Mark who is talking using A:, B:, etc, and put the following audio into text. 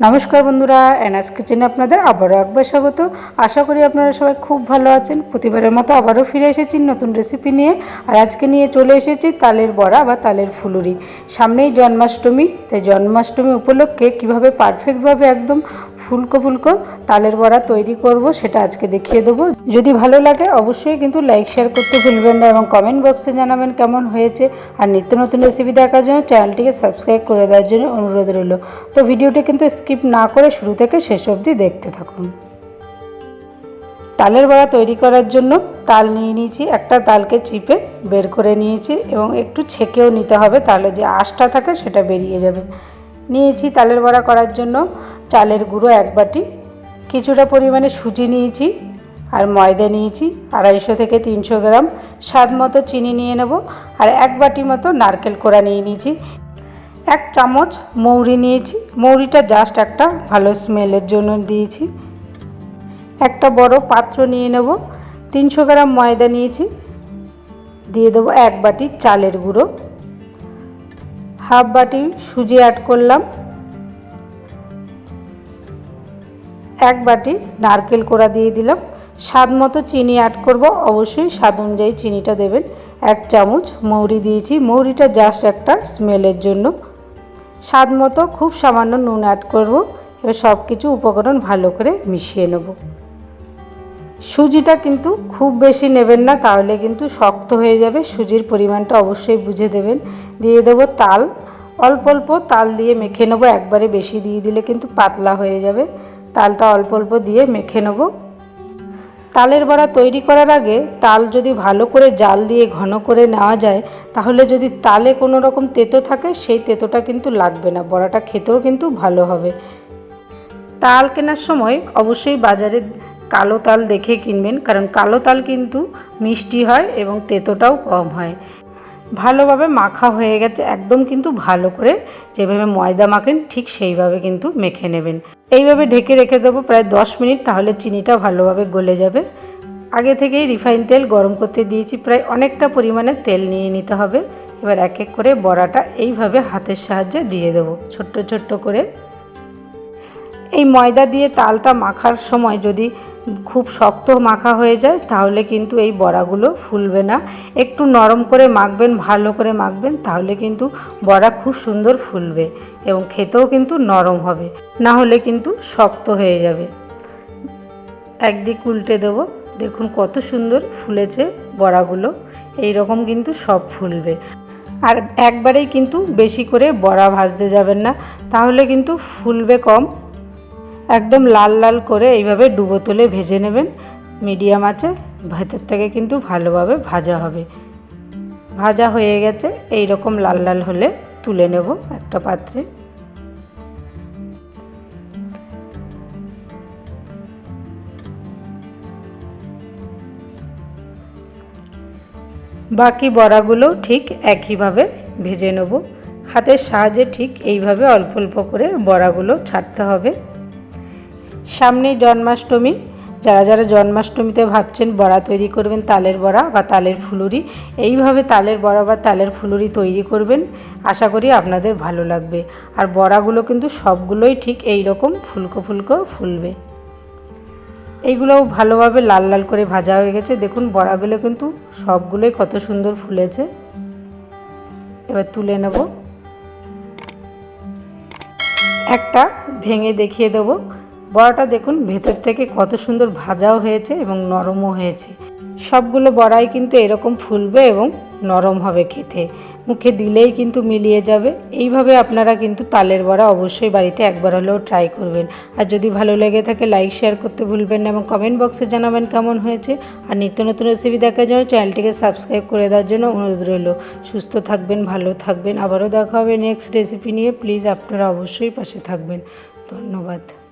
A: নমস্কার বন্ধুরা, এনএস কিচেনে আপনাদের আবারও একবার স্বাগত। আশা করি আপনারা সবাই খুব ভালো আছেন। প্রতিবারের মতো আবারও ফিরে এসেছি নতুন রেসিপি নিয়ে। আর আজকে নিয়ে চলে এসেছি তালের বড়া বা তালের ফুলুরি। সামনেই জন্মাষ্টমী, তাই জন্মাষ্টমী উপলক্ষে কীভাবে পারফেক্টভাবে একদম ফুলকো ফুলকো তালের বড়া তৈরি করব, সেটা আজকে দেখিয়ে দেবো। যদি ভালো লাগে, অবশ্যই কিন্তু লাইক, শেয়ার করতে ভুলবেন না এবং কমেন্ট বক্সে জানাবেন কেমন হয়েছে। আর নিত্য নতুন রেসিপি দেখার জন্য চ্যানেলটিকে সাবস্ক্রাইব করে দেওয়ার জন্য অনুরোধ রইল। তো ভিডিওটি কিন্তু স্কিপ না করে শুরু থেকে শেষ অবধি দেখতে থাকুন। তালের বড়া তৈরি করার জন্য তাল নিয়ে নিয়েছি, একটা তালকে চিপে বের করে নিয়েছি এবং একটু ছেঁকেও নিতে হবে, তাহলে যে আঁশটা থাকে সেটা বেরিয়ে যাবে। নিয়েছি তালের বড়া করার জন্য চালের গুঁড়ো এক বাটি, কিছুটা পরিমাণে সুজি নিয়েছি আর ময়দা নিয়েছি, আড়াইশো থেকে তিনশো গ্রাম। স্বাদ মতো চিনি নিয়ে নেব আর এক বাটি মতো নারকেল কোড়া নিয়ে নিয়েছি। এক চামচ মৌরি নিয়েছি। মৌরিটা জাস্ট একটা ভালো স্মেলের জন্য দিয়েছি। একটা বড় পাত্র নিয়ে নেব। তিনশো গ্রাম ময়দা নিয়েছি। দিয়ে দেবো এক বাটি চালের গুঁড়ো। হাফ বাটি সুজি অ্যাড করলাম। এক বাটি নারকেল কোড়া দিয়ে দিলাম। স্বাদ মতো চিনি অ্যাড করব। অবশ্যই স্বাদ অনুযায়ী চিনিটা দেবেন। এক চামচ মৌরি দিয়েছি। মৌরিটা জাস্ট একটা স্মেলের জন্য। স্বাদ মতো খুব সামান্য নুন অ্যাড করব। এবার সব কিছু উপকরণ ভালো করে মিশিয়ে নেব। সুজিটা কিন্তু খুব বেশি নেবেন না, তাহলে কিন্তু শক্ত হয়ে যাবে। সুজির পরিমাণটা অবশ্যই বুঝে দেবেন। দিয়ে দেবো তাল। অল্প অল্প তাল দিয়ে মেখে নেব, একবারে বেশি দিয়ে দিলে কিন্তু পাতলা হয়ে যাবে। তালটা অল্প অল্প দিয়ে মেখে নেব। তালের বড়া তৈরি করার আগে তাল যদি ভালো করে জাল দিয়ে ঘন করে নেওয়া যায়, তাহলে যদি তালে কোনো রকম তেতো থাকে, সেই তেতোটা কিন্তু লাগবে না, বড়াটা খেতেও কিন্তু ভালো হবে। তাল কেনার সময় অবশ্যই বাজারে কালো তাল দেখে কিনবেন, কারণ কালো তাল কিন্তু মিষ্টি হয় এবং তেতোটাও কম হয়। ভালোভাবে মাখা হয়ে গেছে, একদম কিন্তু ভালো করে। যেভাবে ময়দা মাখেন, ঠিক সেইভাবে কিন্তু মেখে নেবেন। এইভাবে ঢেকে রেখে দেবো প্রায় দশ মিনিট, তাহলে চিনিটা ভালোভাবে গলে যাবে। আগে থেকেই রিফাইন তেল গরম করতে দিয়েছি, প্রায় অনেকটা পরিমাণে তেল নিয়ে নিতে হবে। এবার এক এক করে বড়াটা এইভাবে হাতের সাহায্যে দিয়ে দেবো, ছোট্ট ছোট্ট করে। এই ময়দা দিয়ে তালটা মাখার সময় যদি খুব শক্ত মাখা হয়ে যায়, তাহলে কিন্তু এই বড়াগুলো ফুলবে না। একটু নরম করে মাখবেন, ভালো করে মাখবেন, তাহলে কিন্তু বড়া খুব সুন্দর ফুলবে এবং খেতেও কিন্তু নরম হবে। না হলে কিন্তু শক্ত হয়ে যাবে। একদিক উল্টে দেবো। দেখুন কত সুন্দর ফুলেছে বড়াগুলো। এই রকম কিন্তু সব ফুলবে। আর একবারেই কিন্তু বেশি করে বড়া ভাজতে যাবেন না, তাহলে কিন্তু ফুলবে কম। একদম লাল লাল করে এইভাবে ডুবো তুলে ভেজে নেবেন। মিডিয়াম আছে, ভেতর থেকে কিন্তু ভালোভাবে ভাজা হবে। ভাজা হয়ে গেছে এই রকম লাল লাল হলে তুলে নেব একটা পাত্রে। বাকি বড়াগুলো ঠিক একইভাবে ভেজে নেব। হাতের সাহায্যে ঠিক এইভাবে অল্প অল্প করে বড়াগুলো ছাড়তে হবে। সামনেই জন্মাষ্টমী। যারা যারা জন্মাষ্টমীতে ভাবছেন বড়া তৈরি করবেন তালের বড়া বা তালের ফুলুরি, এইভাবে তালের বড়া বা তালের ফুলুরি তৈরি করবেন। আশা করি আপনাদের ভালো লাগবে। আর বড়াগুলো কিন্তু সবগুলোই ঠিক এই রকম ফুলকো ফুলকো ফুলবে। এইগুলোও ভালোভাবে লাল লাল করে ভাজা হয়ে গেছে। দেখুন বড়াগুলো কিন্তু সবগুলোই কত সুন্দর ফুলেছে। এবার তুলে নেব। একটা ভেঙে দেখিয়ে দেবো। বড়াটা দেখুন, ভেতর থেকে কত সুন্দর ভাজাও হয়েছে এবং নরমও হয়েছে। সবগুলো বড়াই কিন্তু এরকম ফুলবে এবং নরম হবে খেতে। মুখে দিলেই কিন্তু মিলিয়ে যাবে। এইভাবে আপনারা কিন্তু তালের বড়া অবশ্যই বাড়িতে একবার হলেও ট্রাই করবেন। আর যদি ভালো লেগে থাকে লাইক শেয়ার করতে ভুলবেন না এবং কমেন্ট বক্সে জানাবেন কেমন হয়েছে। আর নিত্য নতুন রেসিপি দেখার জন্য চ্যানেলটিকে সাবস্ক্রাইব করে দেওয়ার জন্য অনুরোধ রইল। সুস্থ থাকবেন, ভালো থাকবেন। আবারও দেখা হবে নেক্সট রেসিপি নিয়ে। প্লিজ আপনারা অবশ্যই পাশে থাকবেন। ধন্যবাদ।